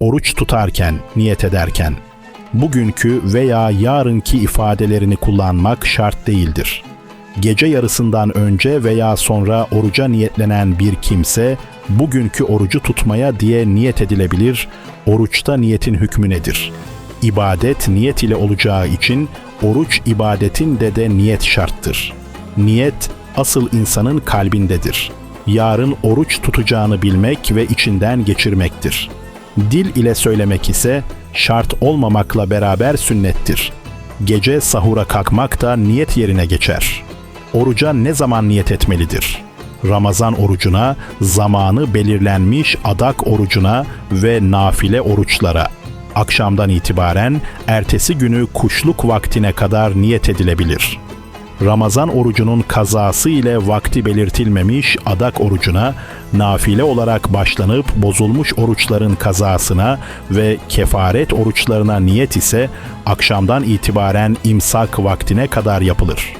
Oruç tutarken, niyet ederken, bugünkü veya yarınki ifadelerini kullanmak şart değildir. Gece yarısından önce veya sonra oruca niyetlenen bir kimse, bugünkü orucu tutmaya diye niyet edilebilir, oruçta niyetin hükmü nedir? İbadet niyet ile olacağı için oruç ibadetin de de niyet şarttır. Niyet asıl insanın kalbindedir. Yarın oruç tutacağını bilmek ve içinden geçirmektir. Dil ile söylemek ise şart olmamakla beraber sünnettir. Gece sahura kalkmak da niyet yerine geçer. Oruca ne zaman niyet etmelidir? Ramazan orucuna, zamanı belirlenmiş adak orucuna ve nafile oruçlara. Akşamdan itibaren ertesi günü kuşluk vaktine kadar niyet edilebilir.'' Ramazan orucunun kazası ile vakti belirtilmemiş adak orucuna, nafile olarak başlanıp bozulmuş oruçların kazasına ve kefaret oruçlarına niyet ise akşamdan itibaren imsak vaktine kadar yapılır.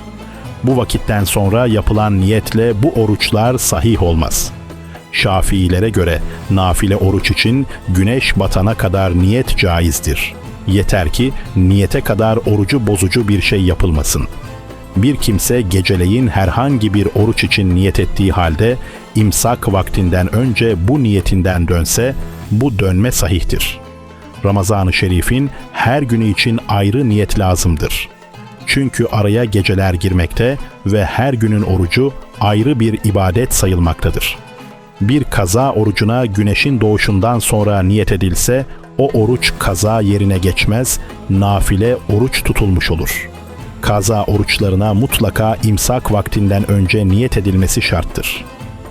Bu vakitten sonra yapılan niyetle bu oruçlar sahih olmaz. Şafiilere göre nafile oruç için güneş batana kadar niyet caizdir. Yeter ki niyete kadar orucu bozucu bir şey yapılmasın.'' Bir kimse geceleyin herhangi bir oruç için niyet ettiği halde imsak vaktinden önce bu niyetinden dönse bu dönme sahihtir. Ramazan-ı Şerif'in her günü için ayrı niyet lazımdır. Çünkü araya geceler girmekte ve her günün orucu ayrı bir ibadet sayılmaktadır. Bir kaza orucuna güneşin doğuşundan sonra niyet edilse o oruç kaza yerine geçmez, nafile oruç tutulmuş olur.'' Kaza oruçlarına mutlaka imsak vaktinden önce niyet edilmesi şarttır.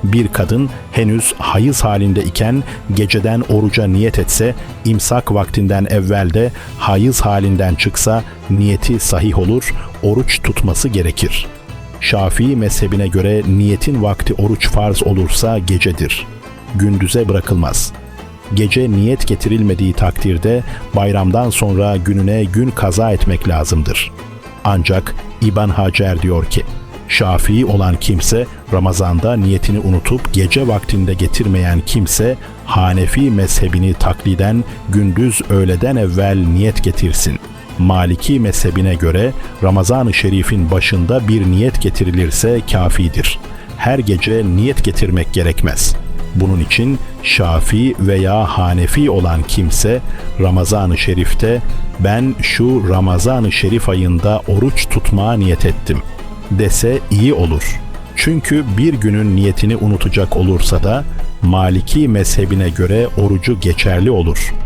Bir kadın henüz hayız halinde iken geceden oruca niyet etse, imsak vaktinden evvelde hayız halinden çıksa niyeti sahih olur, oruç tutması gerekir. Şafii mezhebine göre niyetin vakti oruç farz olursa gecedir. Gündüze bırakılmaz.'' gece niyet getirilmediği takdirde bayramdan sonra gününe gün kaza etmek lazımdır. Ancak İban Hacer diyor ki, Şafii olan kimse Ramazan'da niyetini unutup gece vaktinde getirmeyen kimse Hanefi mezhebini takliden gündüz öğleden evvel niyet getirsin. Maliki mezhebine göre Ramazan-ı Şerif'in başında bir niyet getirilirse kafidir. Her gece niyet getirmek gerekmez.'' Bunun için Şafi veya Hanefi olan kimse Ramazan-ı Şerif'te ben şu Ramazan-ı Şerif ayında oruç tutmaya niyet ettim dese iyi olur. Çünkü bir günün niyetini unutacak olursa da Maliki mezhebine göre orucu geçerli olur.''